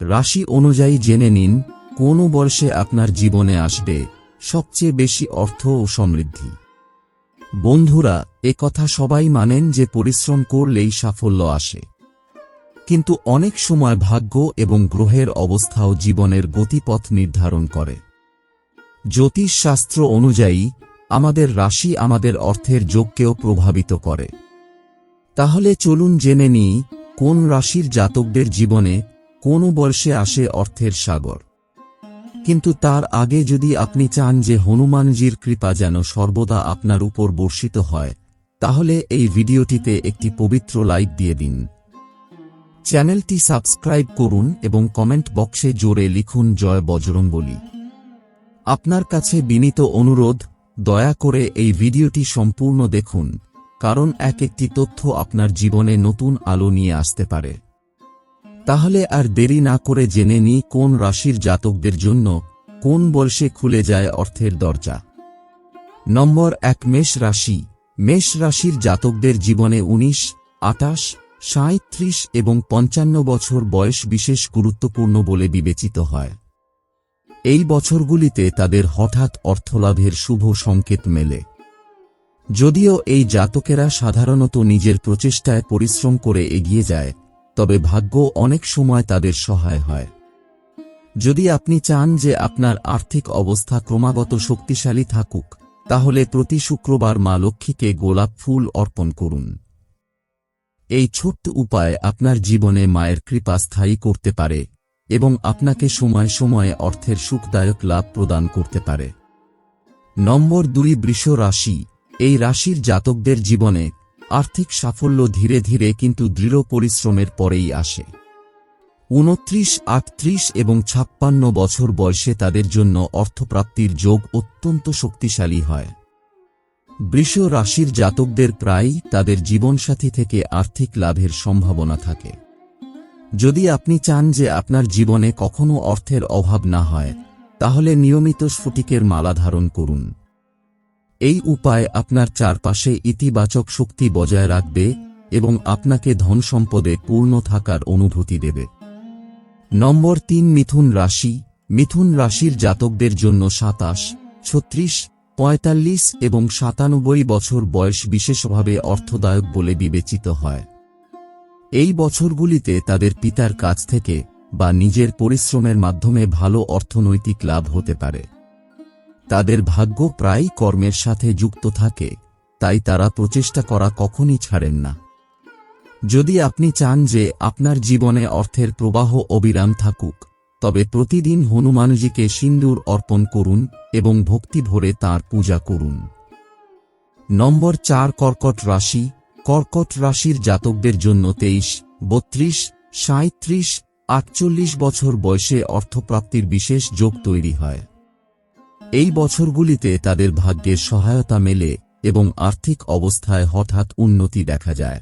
রাশি অনুযায়ী জেনে নিন, কোন বর্ষে আপনার জীবনে আসবে সবচেয়ে বেশি অর্থ ও সমৃদ্ধি। বন্ধুরা, এ কথা সবাই মানেন যে পরিশ্রম করলেই সাফল্য আসে। কিন্তু অনেক সময় ভাগ্য এবং গ্রহের অবস্থাও জীবনের গতিপথ নির্ধারণ করে। জ্যোতিষশাস্ত্র অনুযায়ী, আমাদের রাশি আমাদের অর্থের যোগকেও প্রভাবিত করে। তাহলে চলুন জেনে নিই, কোন রাশির জাতকদের জীবনে কোন বর্ষে আসে অর্থের সাগর। কিন্তু তার আগে যদি আপনি চান যে হনুমানজির কৃপা যেন সর্বদা আপনার উপর বর্ষিত হয়, তাহলে এই ভিডিওটিতে একটি পবিত্র লাইক দিয়ে দিন। চ্যানেলটি সাবস্ক্রাইব করুন এবং কমেন্ট বক্সে জোরে লিখুন জয় বজরংবলী। আপনার কাছে বিনীত অনুরোধ, দয়া করে এই ভিডিওটি সম্পূর্ণ দেখুন, কারণ এক একটি তথ্য আপনার জীবনে নতুন আলো নিয়ে আসতে পারে। তাহলে আর দেরি না করে জেনে নিই কোন রাশির জাতকদের জন্য কোন বর্ষে খুলে যায় অর্থের দরজা। নম্বর এক, মেষ রাশি। মেষ রাশির জাতকদের জীবনে উনিশ আটাশ সাঁত্রিশ এবং পঞ্চান্ন বছর বয়স বিশেষ গুরুত্বপূর্ণ বলে বিবেচিত হয়। এই বছরগুলিতে তাদের হঠাৎ অর্থলাভের শুভ সংকেত মেলে। যদিও এই জাতকেরা সাধারণত নিজের প্রচেষ্টায় পরিশ্রম করে এগিয়ে যায় তবে ভাগ্য অনেক সময় তাদের সহায় হয়। যদি আপনি চান যে আপনার আর্থিক অবস্থা ক্রমাগত শক্তিশালী থাকুক, তাহলে প্রতি শুক্রবার মা লক্ষ্মীকে গোলাপ ফুল অর্পণ করুন। এই ছোট্ট উপায় আপনার জীবনে মায়ের কৃপা স্থায়ী করতে পারে এবং আপনাকে সময় সময়ে অর্থের সুখদায়ক লাভ প্রদান করতে পারে। নম্বর দুই বৃষ রাশি। এই রাশির জাতকদের জীবনে আর্থিক সাফল্য ধীরে ধীরে কিন্তু দৃঢ় পরিশ্রমের পরেই আসে। উনত্রিশ, আটত্রিশ এবং ছাপ্পান্ন বছর বয়সে তাদের জন্য অর্থপ্রাপ্তির যোগ অত্যন্ত শক্তিশালী হয়। বৃষ রাশির জাতকদের প্রায়ই তাদের জীবনসাথী থেকে আর্থিক লাভের সম্ভাবনা থাকে। যদি আপনি চান যে আপনার জীবনে কখনো অর্থের অভাব না হয়, তাহলে নিয়মিত স্ফটিকের মালা ধারণ করুন। এই উপায় আপনার চারপাশে ইতিবাচক শক্তি বজায় রাখবে এবং আপনাকে ধন সম্পদে পূর্ণ থাকার অনুভূতি দেবে। নম্বর তিন, মিথুন রাশি। মিথুন রাশির জাতকদের জন্য সাতাশ, ছত্রিশ, পঁয়তাল্লিশ এবং সাতানব্বই বছর বয়স বিশেষভাবে অর্থদায়ক বলে বিবেচিত হয়। এই বছরগুলিতে তাদের পিতার কাছ থেকে বা নিজের পরিশ্রমের মাধ্যমে ভালো অর্থনৈতিক লাভ হতে পারে। তাদের ভাগ্য প্রায়ই কর্মের সাথে যুক্ত থাকে, তাই তারা প্রচেষ্টা করা কখনই ছাড়েন না। যদি আপনি চান যে আপনার জীবনে অর্থের প্রবাহ অবিরাম থাকুক, তবে প্রতিদিন হনুমানজিকে সিন্দুর অর্পণ করুন এবং ভক্তি ভরে তাঁর পূজা করুন। নম্বর চার, কর্কট রাশি। কর্কট রাশির জাতকদের জন্য তেইশ, বত্রিশ সাঁত্রিশ আটচল্লিশ বছর বয়সে অর্থপ্রাপ্তির বিশেষ যোগ তৈরি হয়। এই বছরগুলিতে তাদের ভাগ্যের সহায়তা মেলে এবং আর্থিক অবস্থায় হঠাৎ উন্নতি দেখা যায়।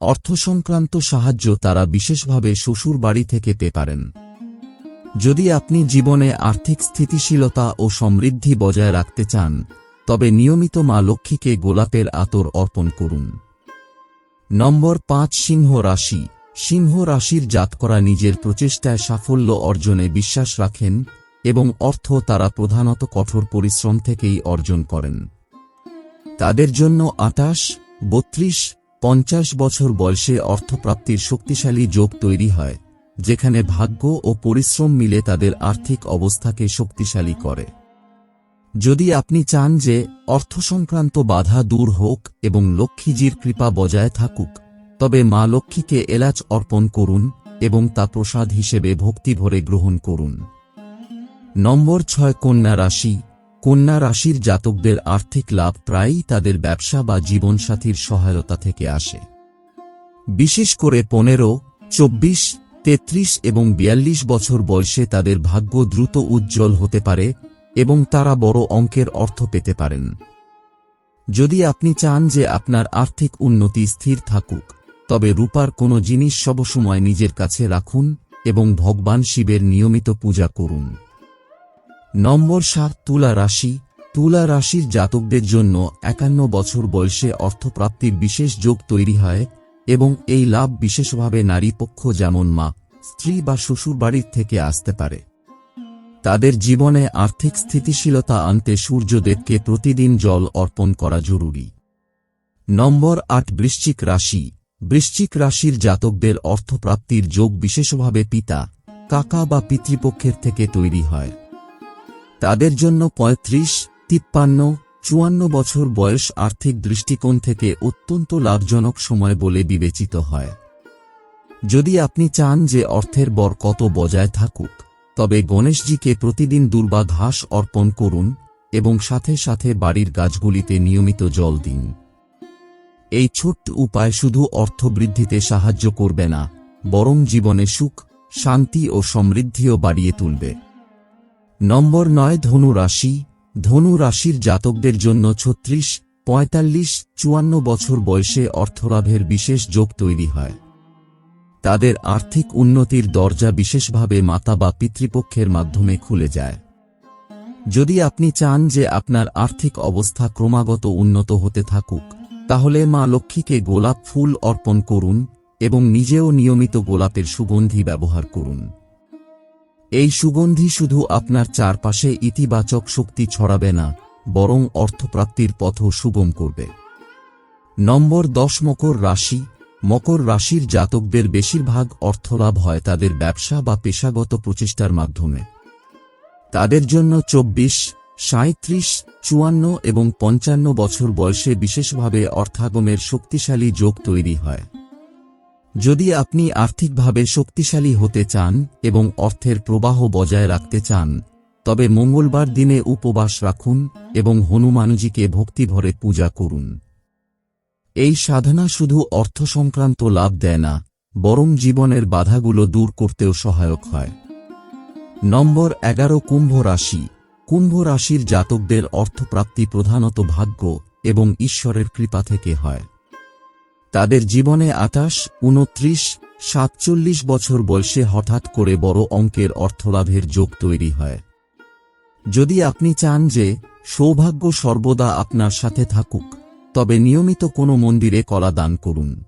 অর্থ সংক্রান্ত সাহায্য তারা বিশেষভাবে শ্বশুর বাড়ি থেকে পেতে পারেন। যদি আপনি জীবনে আর্থিক স্থিতিশীলতা ও সমৃদ্ধি বজায় রাখতে চান, তবে নিয়মিত মা লক্ষ্মীকে গোলাপের আতর অর্পণ করুন। নম্বর পাঁচ, সিংহ রাশি। সিংহ রাশির জাতকরা নিজের প্রচেষ্টায় সাফল্য অর্জনে বিশ্বাস রাখেন এবং অর্থ তারা প্রধানত কঠোর পরিশ্রম থেকেই অর্জন করেন। তাদের জন্য আটাশ, বত্রিশ, পঞ্চাশ বছর বয়সে অর্থপ্রাপ্তির শক্তিশালী যোগ তৈরি হয়, যেখানে ভাগ্য ও পরিশ্রম মিলে তাদের আর্থিক অবস্থাকে শক্তিশালী করে। যদি আপনি চান যে অর্থ সংক্রান্ত বাধা দূর হোক এবং লক্ষ্মীজির কৃপা বজায় থাকুক, তবে মা লক্ষ্মীকে এলাচ অর্পণ করুন এবং তা প্রসাদ হিসেবে ভক্তি ভরে গ্রহণ করুন। নম্বর ছয়, কন্যা রাশি। কন্যা রাশির জাতকদের আর্থিক লাভ প্রায়ই তাদের ব্যবসা বা জীবনসাথীর সহায়তা থেকে আসে। বিশেষ করে পনেরো, চব্বিশ, তেত্রিশ এবং বিয়াল্লিশ বছর বয়সে তাদের ভাগ্য দ্রুত উজ্জ্বল হতে পারে এবং তারা বড় অঙ্কের অর্থ পেতে পারেন। যদি আপনি চান যে আপনার আর্থিক উন্নতি স্থির থাকুক, তবে রূপার কোনো জিনিস সবসময় নিজের কাছে রাখুন এবং ভগবান শিবের নিয়মিত পূজা করুন। নম্বর সাত, তুলা রাশি। তুলা রাশির জাতকদের জন্য একান্ন বছর বয়সে অর্থপ্রাপ্তির বিশেষ যোগ তৈরি হয় এবং এই লাভ বিশেষভাবে নারী পক্ষ যেমন মা, স্ত্রী বা শ্বশুর বাড়ির থেকে আসতে পারে। তাদের জীবনে আর্থিক স্থিতিশীলতা আনতে সূর্যদেবকে প্রতিদিন জল অর্পণ করা জরুরি। নম্বর আট, বৃশ্চিক রাশি। বৃশ্চিক রাশির জাতকদের অর্থপ্রাপ্তির যোগ বিশেষভাবে পিতা, কাকা বা পিতৃপক্ষের থেকে তৈরি হয়। তাদের জন্য পঁয়ত্রিশ, তিপ্পান্ন, চুয়ান্ন বছর বয়স আর্থিক দৃষ্টিকোণ থেকে অত্যন্ত লাভজনক সময় বলে বিবেচিত হয়। যদি আপনি চান যে অর্থের বর কত বজায় থাকুক, তবে গণেশজিকে প্রতিদিন দুর্বা ঘাস অর্পণ করুন এবং সাথে সাথে বাড়ির গাছগুলিতে নিয়মিত জল দিন। এই ছোট্ট উপায় শুধু অর্থ বৃদ্ধিতে সাহায্য করবে না, বরং জীবনে সুখ, শান্তি ও সমৃদ্ধিও বাড়িয়ে তুলবে। নম্বর নয়, ধনু রাশি। ধনু রাশির জাতকদের জন্য ছত্রিশ, পঁয়তাল্লিশ, চুয়ান্ন বছর বয়সে অর্থলাভের বিশেষ যোগ তৈরি হয়। তাদের আর্থিক উন্নতির দরজা বিশেষভাবে মাতা বা পিতৃপক্ষের মাধ্যমে খুলে যায়। যদি আপনি চান যে আপনার আর্থিক অবস্থা ক্রমাগত উন্নত হতে থাকুক, তাহলে মা লক্ষ্মীকে গোলাপ ফুল অর্পণ করুন এবং নিজেও নিয়মিত গোলাপের সুগন্ধি ব্যবহার করুন। এই সুগন্ধি শুধু আপনার চারপাশে ইতিবাচক শক্তি ছড়াবে না, বরং অর্থপ্রাপ্তির পথও সুগম করবে। নম্বর দশ, মকর রাশি। মকর রাশির জাতকদের বেশিরভাগ অর্থলাভ হয় তাদের ব্যবসা বা পেশাগত প্রচেষ্টার মাধ্যমে। তাদের জন্য চব্বিশ সাঁত্রিশ চুয়ান্ন এবং পঞ্চান্ন বছর বয়সে বিশেষভাবে অর্থাগমের শক্তিশালী যোগ তৈরি হয়। যদি আপনি আর্থিকভাবে শক্তিশালী হতে চান এবং অর্থের প্রবাহ বজায় রাখতে চান, তবে মঙ্গলবার দিনে উপবাস রাখুন এবং হনুমানজিকে ভক্তিভরে পূজা করুন। এই সাধনা শুধু অর্থ সংক্রান্ত লাভ দেয় না, বরং জীবনের বাধাগুলো দূর করতেও সহায়ক হয়। নম্বর এগারো, কুম্ভ রাশি। কুম্ভ রাশির জাতকদের অর্থপ্রাপ্তি প্রধানত ভাগ্য এবং ঈশ্বরের কৃপা থেকে হয়। তাদের জীবনে আটাশ উনত্রিশ, সাতচল্লিশ বছর বয়সে হঠাৎ করে বড় অঙ্কের অর্থলাভের যোগ তৈরি হয়। যদি আপনি চান যে, সৌভাগ্য সর্বদা আপনার সাথে থাকুক, তবে নিয়মিত কোনো মন্দিরে কলা দান করুন।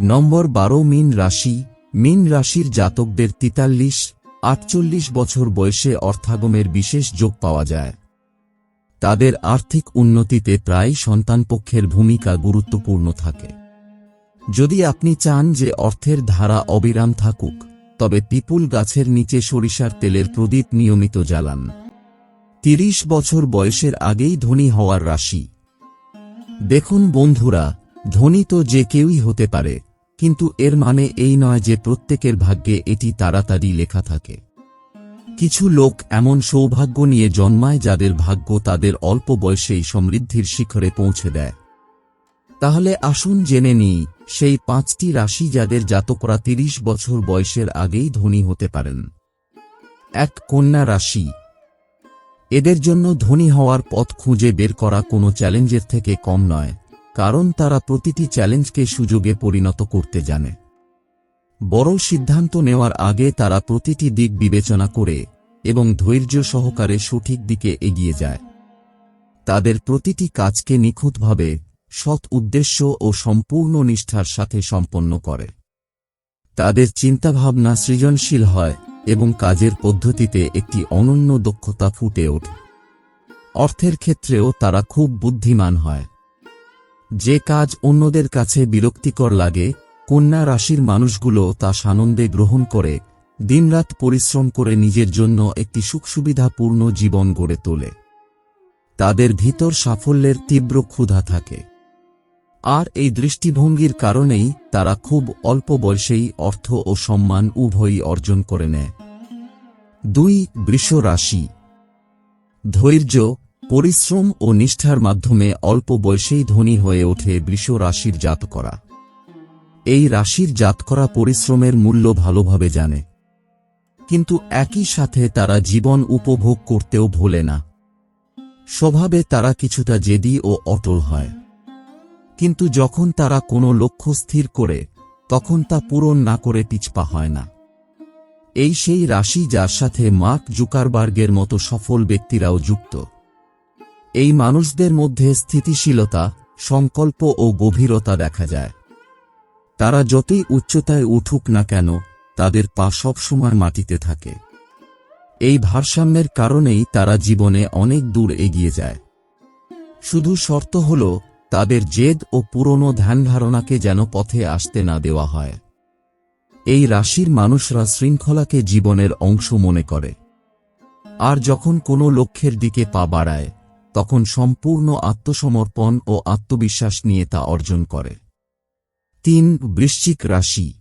নম্বর বারো, মিন রাশি। মিন রাশির জাতকদের তিতাল্লিশ, আটচল্লিশ বছর বয়সে অর্থাগমের বিশেষ যোগ পাওয়া যায়। তাদের আর্থিক উন্নতিতে প্রায় সন্তানপক্ষের ভূমিকা গুরুত্বপূর্ণ থাকে। যদি আপনি চান যে অর্থের ধারা অবিরাম থাকুক, তবে পিপুল গাছের নিচে সরিষার তেলের প্রদীপ নিয়মিত জ্বালান। তিরিশ বছর বয়সের আগেই ধনী হওয়ার রাশি। দেখুন বন্ধুরা, ধনী তো যে কেউই হতে পারে, কিন্তু এর মানে এই নয় যে প্রত্যেকের ভাগ্যে এটি তাড়াতাড়ি লেখা থাকে। কিছু লোক এমন সৌভাগ্য নিয়ে জন্মায় যাদের ভাগ্য তাদের অল্প বয়সেই সমৃদ্ধির শিখরে পৌঁছে দেয়। তাহলে আসুন জেনে নিই, সেই পাঁচটি রাশি যাদের জাতকরা তিরিশ বছর বয়সের আগেই ধনী হতে পারেন। এক, কন্যা রাশি। এদের জন্য ধনী হওয়ার পথ খুঁজে বের করা কোনো চ্যালেঞ্জের থেকে কম নয়, কারণ তারা প্রতিটি চ্যালেঞ্জকে সুযোগে পরিণত করতে জানে। বড় সিদ্ধান্ত নেওয়ার আগে তারা প্রতিটি দিক বিবেচনা করে এবং ধৈর্য সহকারে সঠিক দিকে এগিয়ে যায়। তাদের প্রতিটি কাজকে নিখুঁতভাবে, সৎ উদ্দেশ্য ও সম্পূর্ণ নিষ্ঠার সাথে সম্পন্ন করে। তাদের চিন্তাভাবনা সৃজনশীল হয় এবং কাজের পদ্ধতিতে একটি অনন্য দক্ষতা ফুটে ওঠে। অর্থের ক্ষেত্রেও তারা খুব বুদ্ধিমান হয়। যে কাজ অন্যদের কাছে বিরক্তিকর লাগে কন্যা রাশির মানুষগুলো তা সানন্দে গ্রহণ করে, দিনরাত পরিশ্রম করে নিজের জন্য একটি সুখসুবিধাপূর্ণ জীবন গড়ে তোলে। তাদের ভিতর সাফল্যের তীব্র ক্ষুধা থাকে। আর এই দৃষ্টিভঙ্গির কারণেই তারা খুব অল্প বয়সেই অর্থ ও সম্মান উভয়ই অর্জন করে নেয়। দুই, বৃষ রাশি। ধৈর্য, পরিশ্রম ও নিষ্ঠার মাধ্যমে অল্প বয়সেই ধনী হয়ে ওঠে বৃষ রাশির জাত করা এই রাশির জাত করা পরিশ্রমের মূল্য ভালোভাবে জানে। কিন্তু একই সাথে তারা জীবন উপভোগ করতেও ভোলে না। স্বভাবে তারা কিছুটা জেদি ও অটল হয়। কিন্তু যখন তারা কোনো লক্ষ্য স্থির করে, তখন তা পূরণ না করে পিছপা হয় না। এই সেই রাশি যার সাথে মার্ক জুকারবার্গের মতো সফল ব্যক্তিরাও যুক্ত। এই মানুষদের মধ্যে স্থিতিশীলতা, সংকল্প ও গভীরতা দেখা যায়। তারা যতই উচ্চতায় উঠুক না কেন, তাদের পা সবসময় মাটিতে থাকে। এই ভারসাম্যের কারণেই তারা জীবনে অনেক দূর এগিয়ে যায়। শুধু শর্ত হল, তাদের জেদ ও পুরনো ধ্যানধারণাকে যেন পথে আসতে না দেওয়া হয়। এই রাশির মানুষরা শৃঙ্খলাকে জীবনের অংশ মনে করে। আর যখন কোনো লক্ষ্যের দিকে পা বাড়ায়, তখন সম্পূর্ণ আত্মসমর্পণ ও আত্মবিশ্বাস নিয়ে তা অর্জন করে। তিন বৃশ্চিক রাশি।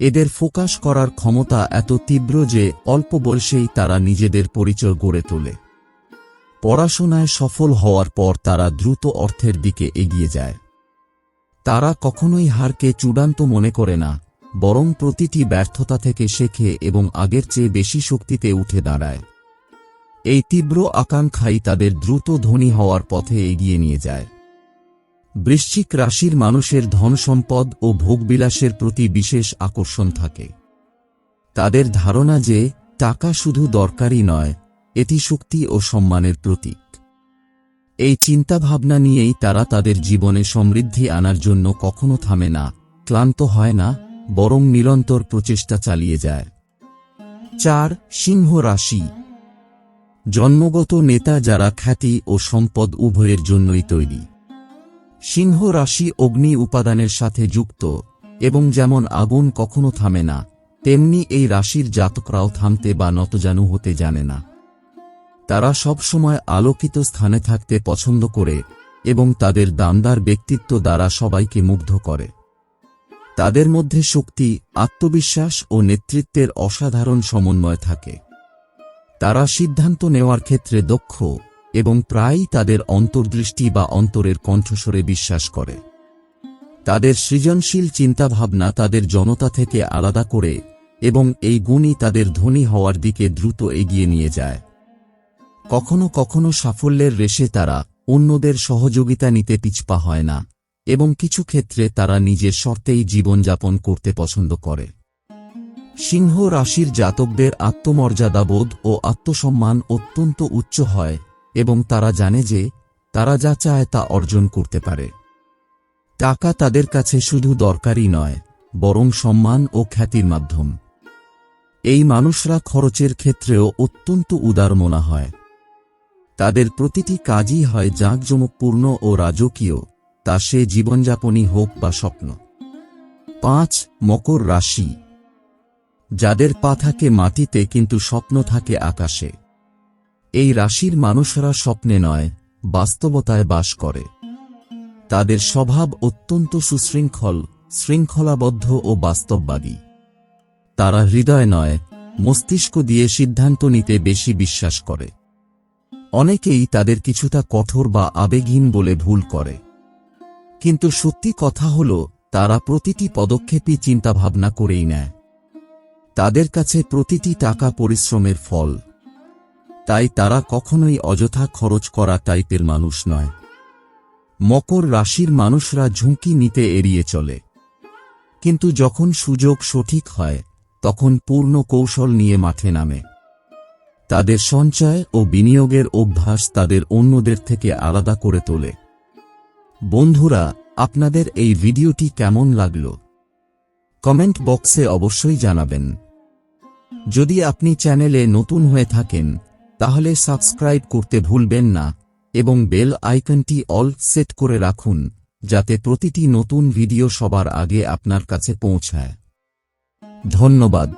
এদের ফোকাস করার ক্ষমতা এত তীব্র যে অল্প বয়সেই তারা নিজেদের পরিচয় গড়ে তোলে। পড়াশোনায় সফল হওয়ার পর তারা দ্রুত অর্থের দিকে এগিয়ে যায়। তারা কখনোই হারকে চূড়ান্ত মনে করে না, বরং প্রতিটি ব্যর্থতা থেকে শেখে এবং আগের চেয়ে বেশি শক্তিতে উঠে দাঁড়ায়। এই তীব্র আকাঙ্ক্ষাই তাদের দ্রুত ধনী হওয়ার পথে এগিয়ে নিয়ে যায়। বৃশ্চিক রাশির মানুষের ধন সম্পদ ও ভোগবিলাসের প্রতি বিশেষ আকর্ষণ থাকে। তাদের ধারণা যে, টাকা শুধু দরকারি নয়, এটি শক্তি ও সম্মানের প্রতীক। এই চিন্তাভাবনা নিয়েই তারা তাদের জীবনে সমৃদ্ধি আনার জন্য কখনো থামে না, ক্লান্ত হয় না, বরং নিরন্তর প্রচেষ্টা চালিয়ে যায়। চার, সিংহ রাশি। জন্মগত নেতা যারা খ্যাতি ও সম্পদ উভয়ের জন্যই তৈরি। সিংহ রাশি অগ্নি উপাদানের সাথে যুক্ত, এবং যেমন আগুন কখনো থামে না, তেমনি এই রাশির জাতকরাও থামতে বা নতজানু হতে জানে না। তারা সবসময় আলোকিত স্থানে থাকতে পছন্দ করে, এবং তাদের দামদার ব্যক্তিত্ব দ্বারা সবাইকে মুগ্ধ করে। তাদের মধ্যে শক্তি, আত্মবিশ্বাস ও নেতৃত্বের অসাধারণ সমন্বয় থাকে। তারা সিদ্ধান্ত নেওয়ার ক্ষেত্রে দক্ষ এবং প্রায়ই তাদের অন্তর্দৃষ্টি বা অন্তরের কণ্ঠস্বরে বিশ্বাস করে। তাদের সৃজনশীল চিন্তাভাবনা তাদের জনতা থেকে আলাদা করে এবং এই গুণই তাদের ধনী হওয়ার দিকে দ্রুত এগিয়ে নিয়ে যায়। কখনো কখনো সাফল্যের রেশে তারা অন্যদের সহযোগিতা নিতে পিছপা হয় না এবং কিছু ক্ষেত্রে তারা নিজের শর্তেই জীবনযাপন করতে পছন্দ করে। সিংহ রাশির জাতকদের আত্মমর্যাদাবোধ ও আত্মসম্মান অত্যন্ত উচ্চ হয় এবং তারা জানে যে তারা যা চায় তা অর্জন করতে পারে। টাকা তাদের কাছে শুধু দরকারই নয়, বরং সম্মান ও খ্যাতির মাধ্যম। এই মানুষরা খরচের ক্ষেত্রেও অত্যন্ত উদার মনা হয়। তাদের প্রতিটি কাজই হয় জাঁকজমকপূর্ণ ও রাজকীয়, তা সে জীবনযাপনই হোক বা স্বপ্ন। পাঁচ, মকর রাশি। যাদের পা থাকে মাটিতে, কিন্তু স্বপ্ন থাকে আকাশে। এই রাশির মানুষরা স্বপ্নে নয়, বাস্তবতায় বাস করে। তাদের স্বভাব অত্যন্ত সুশৃঙ্খল, শৃঙ্খলাবদ্ধ ও বাস্তববাদী। তারা হৃদয় নয়, মস্তিষ্ক দিয়ে সিদ্ধান্ত নিতে বেশি বিশ্বাস করে। অনেকেই তাদের কিছুটা কঠোর বা আবেগহীন বলে ভুল করে। কিন্তু সত্যি কথা হল, তারা প্রতিটি পদক্ষেপই চিন্তাভাবনা করেই নেয়। তাদের কাছে প্রতিটি টাকা পরিশ্রমের ফল। তাই তারা কখনোই অযথা খরচ করা টাইপের মানুষ নয়। মকর রাশির মানুষরা ঝুঁকি নিতে এড়িয়ে চলে। কিন্তু যখন সুযোগ সঠিক হয়, তখন পূর্ণ কৌশল নিয়ে মাঠে নামে। তাদের সঞ্চয় ও বিনিয়োগের অভ্যাস তাদের অন্যদের থেকে আলাদা করে তোলে। বন্ধুরা, আপনাদের এই ভিডিওটি কেমন লাগল? কমেন্ট বক্সে অবশ্যই জানাবেন। যদি আপনি চ্যানেলে নতুন হয়ে থাকেন তাহলে সাবস্ক্রাইব করতে ভুলবেন না এবং বেল আইকনটি অল সেট করে রাখুন, যাতে প্রতিটি নতুন ভিডিও সবার আগে আপনার কাছে পৌঁছায়। ধন্যবাদ।